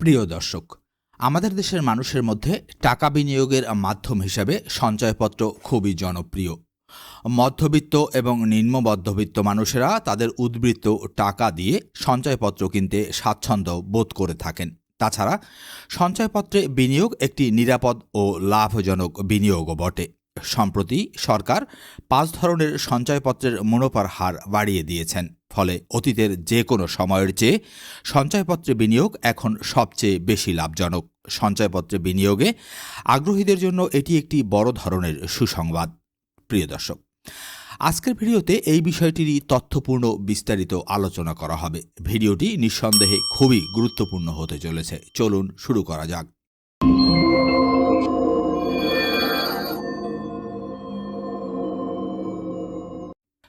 প্রিয় দর্শক, আমাদের দেশের মানুষের মধ্যে টাকা বিনিয়োগের মাধ্যম হিসাবে সঞ্চয়পত্র খুবই জনপ্রিয়। মধ্যবিত্ত এবং নিম্ন মধ্যবিত্ত মানুষেরা তাদের উদ্বৃত্ত টাকা দিয়ে সঞ্চয়পত্র কিনতে স্বাচ্ছন্দ্য বোধ করে থাকেন। তাছাড়া, সঞ্চয়পত্রে বিনিয়োগ একটি নিরাপদ ও লাভজনক বিনিয়োগও বটে। সম্প্রতি সরকার পাঁচ ধরনের সঞ্চয়পত্রের মুনাফার হার বাড়িয়ে দিয়েছেন। ফলে অতীতের যে কোনো সময়ের চেয়ে সঞ্চয়পত্রে বিনিয়োগ এখন সবচেয়ে বেশি লাভজনক। সঞ্চয়পত্রে বিনিয়োগে আগ্রহীদের জন্য এটি একটি বড় ধরনের সুসংবাদ। প্রিয় দর্শক, আজকের ভিডিওতে এই বিষয়টিরই তথ্যপূর্ণ বিস্তারিত আলোচনা করা হবে। ভিডিওটি নিঃসন্দেহে খুবই গুরুত্বপূর্ণ হতে চলেছে। চলুন শুরু করা যাক।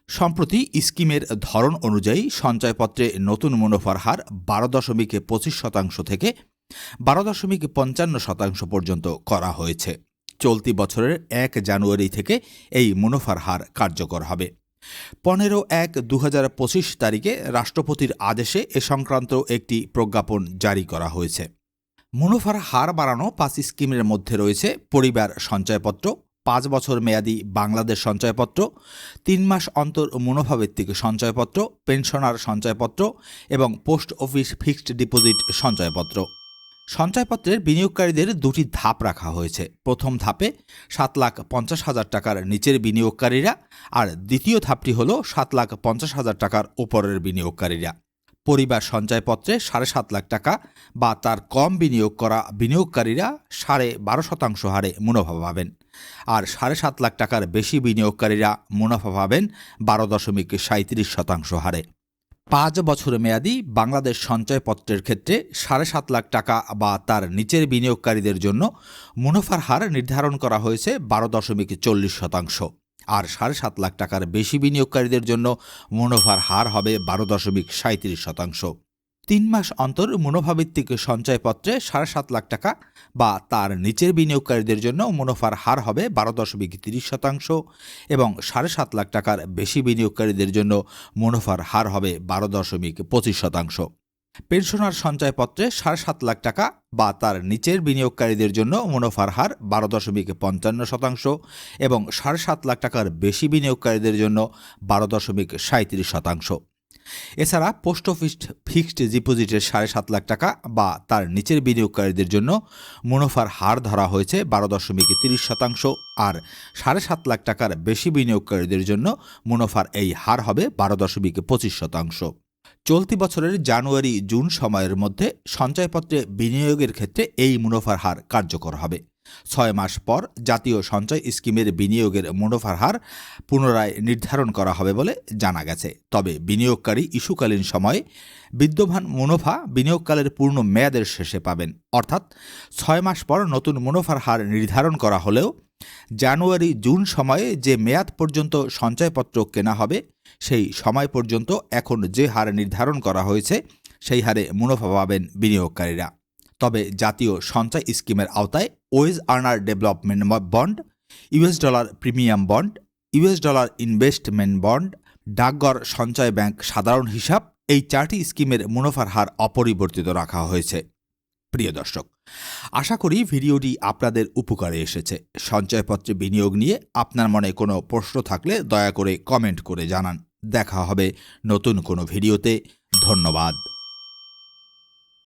সম্প্রতি স্কিমের ধরন অনুযায়ী সঞ্চয়পত্রে নতুন মুনাফার হার বারো দশমিক পঁচিশ শতাংশ থেকে বারো দশমিক পঞ্চান্ন শতাংশ পর্যন্ত করা হয়েছে। চলতি বছরের এক জানুয়ারি থেকে এই মুনাফার হার কার্যকর হবে। পনেরো এক দু পঁচিশ তারিখে রাষ্ট্রপতির আদেশে এ সংক্রান্ত একটি প্রজ্ঞাপন জারি করা হয়েছে। মুনাফার হার বাড়ানো পাঁচ স্কিমের মধ্যে রয়েছে পরিবার সঞ্চয়পত্র পাঁচ বছর মেয়াদি বাংলাদেশ সঞ্চয়পত্র, তিন মাস অন্তর মুনাফাভিত্তিক সঞ্চয়পত্র, পেনশনার সঞ্চয়পত্র এবং পোস্ট অফিস ফিক্সড ডিপোজিট সঞ্চয়পত্র। সঞ্চয়পত্রের বিনিয়োগকারীদের দুটি ধাপ রাখা হয়েছে। প্রথম ধাপে সাত লাখ পঞ্চাশ হাজার টাকার নিচের বিনিয়োগকারীরা আর দ্বিতীয় ধাপটি হল সাত লাখ পঞ্চাশ হাজার টাকার উপরের বিনিয়োগকারীরা। পরিবার সঞ্চয়পত্রে সাড়ে সাত লাখ টাকা বা তার কম বিনিয়োগ করা বিনিয়োগকারীরা সাড়ে বারো শতাংশ হারে মুনাফা পাবেন। আর সাড়ে সাত লাখ টাকার বেশি বিনিয়োগকারীরা মুনাফা পাবেন বারো দশমিক সাঁত্রিশ শতাংশ হারে। পাঁচ বছর মেয়াদি বাংলাদেশ সঞ্চয়পত্রের ক্ষেত্রে সাড়ে সাত লাখ টাকা বা তার নিচের বিনিয়োগকারীদের জন্য মুনাফার হার নির্ধারণ করা হয়েছে বারো দশমিক চল্লিশ শতাংশ। আর সাড়ে সাত লাখ টাকার বেশি বিনিয়োগকারীদের জন্য মুনাফার হার হবে বারো দশমিক সাঁত্রিশ শতাংশ। তিন মাস অন্তর মুনাফাভিত্তিক সঞ্চয়পত্রে সাড়ে সাত লাখ টাকা বা তার নিচের বিনিয়োগকারীদের জন্য মুনাফার হার হবে বারো দশমিক তিরিশ শতাংশ এবং সাড়ে সাত লাখ টাকার বেশি বিনিয়োগকারীদের জন্য মুনাফার হার হবে বারো দশমিক পঁচিশ শতাংশ। পেনশনার সঞ্চয়পত্রে সাড়ে সাত লাখ টাকা বা তার নিচের বিনিয়োগকারীদের জন্য মুনাফার হার বারো দশমিক পঞ্চান্ন শতাংশ এবং সাড়ে সাত লাখ টাকার বেশি বিনিয়োগকারীদের জন্য বারো দশমিক সাঁত্রিশ শতাংশ। এছাড়া পোস্ট অফিস ফিক্সড ডিপোজিটের সাড়ে সাত লাখ টাকা বা তার নিচের বিনিয়োগকারীদের জন্য মুনাফার হার ধরা হয়েছে বারো দশমিক তিরিশ শতাংশ আর সাড়ে সাত লাখ টাকার বেশি বিনিয়োগকারীদের জন্য মুনাফার এই হার হবে বারো দশমিক পঁচিশ শতাংশ। চলতি বছরের জানুয়ারি জুন সময়ের মধ্যে সঞ্চয়পত্রে বিনিয়োগের ক্ষেত্রে এই মুনাফার হার কার্যকর হবে। ছয় মাস পর জাতীয় সঞ্চয় স্কিমের বিনিয়োগের মুনাফার হার পুনরায় নির্ধারণ করা হবে বলে জানা গেছে। তবে বিনিয়োগকারী ইস্যুকালীন সময়ে বিদ্যমান মুনাফা বিনিয়োগকালের পূর্ণ মেয়াদের শেষে পাবেন। অর্থাৎ ছয় মাস পর নতুন মুনাফার হার নির্ধারণ করা হলেও জানুয়ারি, জুন সময়ে যে মেয়াদ পর্যন্ত সঞ্চয়পত্র কেনা হবে, সেই সময় পর্যন্ত এখন যে হার নির্ধারণ করা হয়েছে, সেই হারে মুনাফা পাবেন বিনিয়োগকারীরা। তবে জাতীয় সঞ্চয় স্কিমের আওতায় wage earner development bond, US dollar premium bond, US dollar investment bond, ডাকঘর সঞ্চয় ব্যাংক সাধারণ হিসাব, এই চারটি স্কিমের মুনাফার হার অপরিবর্তিত রাখা হয়েছে। প্রিয় দর্শক, আশা করি ভিডিওটি আপনাদের উপকারে এসেছে। সঞ্চয়পত্রে বিনিয়োগ নিয়ে আপনার মনে কোনো প্রশ্ন থাকলে দয়া করে কমেন্ট করে জানান। দেখা হবে নতুন কোনো ভিডিওতে। ধন্যবাদ।